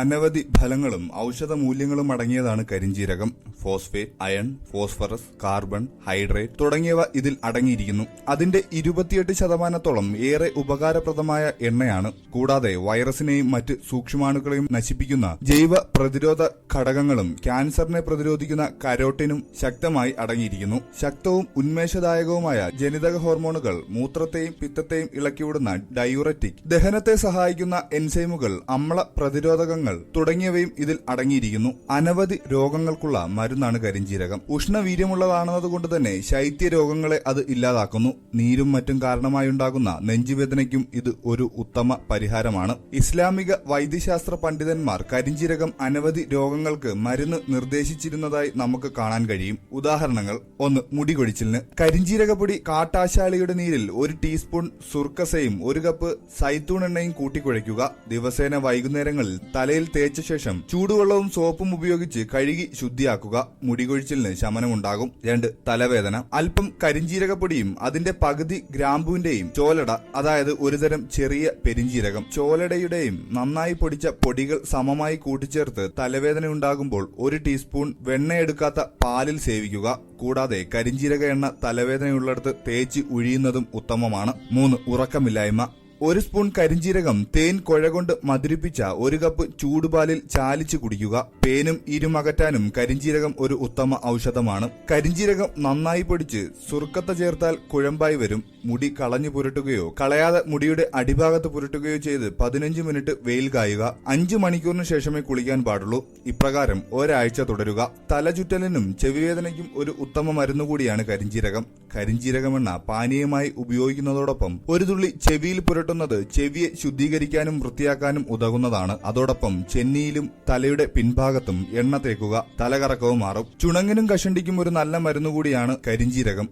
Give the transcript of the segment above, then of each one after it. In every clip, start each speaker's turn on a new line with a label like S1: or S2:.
S1: അനവധി ഫലങ്ങളും ഔഷധ മൂല്യങ്ങളും അടങ്ങിയതാണ് കരിഞ്ജീരകം phosphate iron phosphorus carbon hydrate തുടങ്ങിയവ ഇതിൽ അടങ്ങിയിരിക്കുന്നു. അതിന്റെ ഇരുപത്തിയെട്ട് ശതമാനത്തോളം ഏറെ ഉപകാരപ്രദമായ എണ്ണയാണ്. കൂടാതെ വൈറസിനെയും മറ്റ് സൂക്ഷ്മാണുക്കളെയും നശിപ്പിക്കുന്ന ജൈവ പ്രതിരോധ ഘടകങ്ങളും ക്യാൻസറിനെ പ്രതിരോധിക്കുന്ന കരോട്ടിനും ശക്തമായി അടങ്ങിയിരിക്കുന്നു. ശക്തവും ഉന്മേഷദായകവുമായ ജനിതക ഹോർമോണുകൾ മൂത്രത്തെയും പിത്തത്തെയും ഇളക്കിവിടുന്ന ഡയൂററ്റിക് ദഹനത്തെ സഹായിക്കുന്ന എൻസൈമുകൾ അമ്ല പ്രതിരോധകങ്ങൾ തുടങ്ങിയവയും ഇതിൽ അടങ്ങിയിരിക്കുന്നു. അനവധി രോഗങ്ങൾക്കുള്ള മരുന്നാണ് കരിഞ്ജീരകം ഉഷ്ണവീര്യമുള്ളതാണെന്നതുകൊണ്ട് തന്നെ ശൈത്യ രോഗങ്ങളെ അത് ഇല്ലാതാക്കുന്നു. നീരും മറ്റും കാരണമായുണ്ടാകുന്ന നെഞ്ചുവേദനയ്ക്കും ഇത് ഒരു ഉത്തമ പരിഹാരമാണ്. ഇസ്ലാമിക വൈദ്യശാസ്ത്ര പണ്ഡിതന്മാർ കരിഞ്ജീരകം അനവധി രോഗങ്ങൾക്ക് മരുന്ന് നിർദ്ദേശിച്ചിരുന്നതായി നമുക്ക് കാണാൻ കഴിയും. ഉദാഹരണങ്ങൾ ഒന്ന് മുടി കൊഴിച്ചിലിന് കരിഞ്ജീരകപ്പൊടി കാട്ടാശാലിയുടെ നീരിൽ ഒരു ടീസ്പൂൺ സുർക്കസയും ഒരു കപ്പ് സൈത്തൂൺ എണ്ണയും കൂട്ടിക്കുഴയ്ക്കുക. ദിവസേന വൈകുന്നേരങ്ങളിൽ തലയിൽ തേച്ച ശേഷം ചൂടുവെള്ളവും സോപ്പും ഉപയോഗിച്ച് കഴുകി ശുദ്ധിയാക്കുക. മുടികൊഴിച്ചിലിന് ശമനമുണ്ടാകും. രണ്ട് തലവേദന. അല്പം കരിഞ്ചീരകപ്പൊടിയും അതിന്റെ പകുതി ഗ്രാമ്പുവിന്റെയും ചോലട അതായത് ഒരുതരം ചെറിയ പെരിഞ്ചീരകം. ചോലടയുടെയും നന്നായി പൊടിച്ച പൊടികൾ സമമായി കൂട്ടിച്ചേർത്ത് തലവേദന ഉണ്ടാകുമ്പോൾ ഒരു ടീസ്പൂൺ വെണ്ണയെടുക്കാത്ത പാലിൽ സേവിക്കുക. കൂടാതെ കരിഞ്ചീരക എണ്ണ തലവേദനയുള്ളിടത്ത് തേച്ച് ഉഴിയുന്നതും ഉത്തമമാണ്. മൂന്ന് ഉറക്കമില്ലായ്മ. ഒരു സ്പൂൺ കരിഞ്ജീരകം തേൻ കുഴ കൊണ്ട് മധുരിപ്പിച്ച ഒരു കപ്പ് ചൂടുപാലിൽ ചാലിച്ച് കുടിക്കുക. പേനും ഇരുമകറ്റാനും കരിഞ്ജീരകം ഒരു ഉത്തമ ഔഷധമാണ്. കരിഞ്ജീരകം നന്നായി പൊടിച്ച് സുർക്കത്ത ചേർത്താൽ കുഴമ്പായി വരും. മുടി കളഞ്ഞു പുരട്ടുകയോ കളയാതെ മുടിയുടെ അടിഭാഗത്ത് പുരട്ടുകയോ ചെയ്ത് പതിനഞ്ച് മിനിറ്റ് വെയിൽ കായുക. അഞ്ചു മണിക്കൂറിന് ശേഷമേ കുളിക്കാൻ പാടുള്ളൂ. ഇപ്രകാരം ഒരാഴ്ച തുടരുക. തലചുറ്റലിനും ചെവിവേദനയ്ക്കും ഒരു ഉത്തമ മരുന്ന് കൂടിയാണ് കരിഞ്ജീരകം കരിഞ്ജീരകമെണ്ണ പാനീയമായി ഉപയോഗിക്കുന്നതോടൊപ്പം ഒരു തുള്ളി ചെവിയിൽ പുരട്ടുന്നത് ചെവിയെ ശുദ്ധീകരിക്കാനും വൃത്തിയാക്കാനും ഉതകുന്നതാണ്. അതോടൊപ്പം ചെന്നിയിലും തലയുടെ പിൻഭാഗത്തും എണ്ണ തേക്കുക തലകറക്കവും മാറും. ചുണങ്ങിനും കഷണ്ടിക്കും ഒരു നല്ല മരുന്ന് കൂടിയാണ്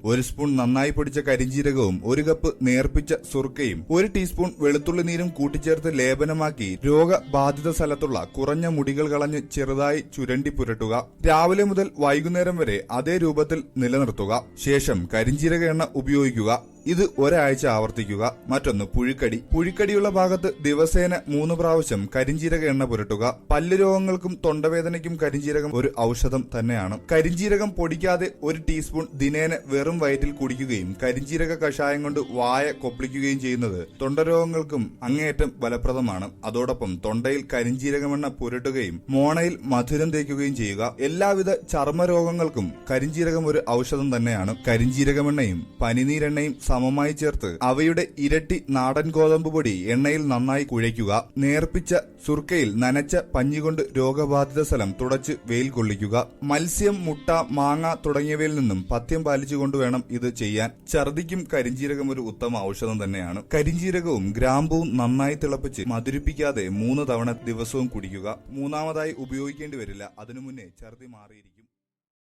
S1: ഒരു സ്പൂൺ നന്നായി പൊടിച്ച കരിഞ്ജീരകവും ഒരു കപ്പ് നേർപ്പിച്ച സുർക്കയും ഒരു ടീസ്പൂൺ വെളുത്തുള്ളി നീരും കൂട്ടിച്ചേർത്ത് ലേപനമാക്കി രോഗബാധിത സ്ഥലത്തുള്ള കുറഞ്ഞ മുടികൾ കളഞ്ഞ് ചെറുതായി ചുരണ്ടി പുരട്ടുക. രാവിലെ മുതൽ വൈകുന്നേരം വരെ അതേ രൂപത്തിൽ നിലനിർത്തുക. ശേഷം കരിഞ്ജീരക എണ്ണ ഉപയോഗിക്കുക. ഇത് ഒരാഴ്ച ആവർത്തിക്കുക. മറ്റൊന്ന് പുഴുക്കടി. പുഴുക്കടിയുള്ള ഭാഗത്ത് ദിവസേന മൂന്ന് പ്രാവശ്യം കരിഞ്ചീരക എണ്ണ പുരട്ടുക. പല്ല് രോഗങ്ങൾക്കും തൊണ്ടവേദനയ്ക്കും കരിഞ്ചീരകം ഒരു ഔഷധം തന്നെയാണ്. കരിഞ്ചീരകം പൊടിക്കാതെ ഒരു ടീസ്പൂൺ ദിനേന വെറും വയറ്റിൽ കുടിക്കുകയും കരിഞ്ചീരക കഷായം കൊണ്ട് വായ കൊപ്പിളിക്കുകയും ചെയ്യുന്നത് തൊണ്ടരോഗങ്ങൾക്കും അങ്ങേയറ്റം ഫലപ്രദമാണ്. അതോടൊപ്പം തൊണ്ടയിൽ കരിഞ്ചീരകമെണ്ണ പുരട്ടുകയും മോണയിൽ മധുരം തേക്കുകയും ചെയ്യുക. എല്ലാവിധ ചർമ്മരോഗങ്ങൾക്കും കരിഞ്ചീരകം ഒരു ഔഷധം തന്നെയാണ്. കരിഞ്ചീരകമെണ്ണയും പനിനീരെണ്ണയും സമമായി ചേർത്ത് അവയുടെ ഇരട്ടി നാടൻ ഗോതമ്പ് പൊടി എണ്ണയിൽ നന്നായി കുഴയ്ക്കുക. നേർപ്പിച്ച സുർക്കയിൽ നനച്ച പഞ്ഞികൊണ്ട് രോഗബാധിത സ്ഥലം തുടച്ച് വെയിൽ കൊള്ളിക്കുക. മത്സ്യം മുട്ട മാങ്ങ തുടങ്ങിയവയിൽ നിന്നും പഥ്യം പാലിച്ചുകൊണ്ട് വേണം ഇത് ചെയ്യാൻ. ഛർദിക്കും കരിഞ്ചീരകം ഒരു ഉത്തമ ഔഷധം തന്നെയാണ്. കരിഞ്ചീരകവും ഗ്രാമ്പുവും നന്നായി തിളപ്പിച്ച് മധുരിപ്പിക്കാതെ മൂന്ന് തവണ ദിവസവും കുടിക്കുക. മൂന്നാമതായി ഉപയോഗിക്കേണ്ടി വരില്ല. അതിനു മുന്നേ ഛർദി മാറിയിരിക്കും.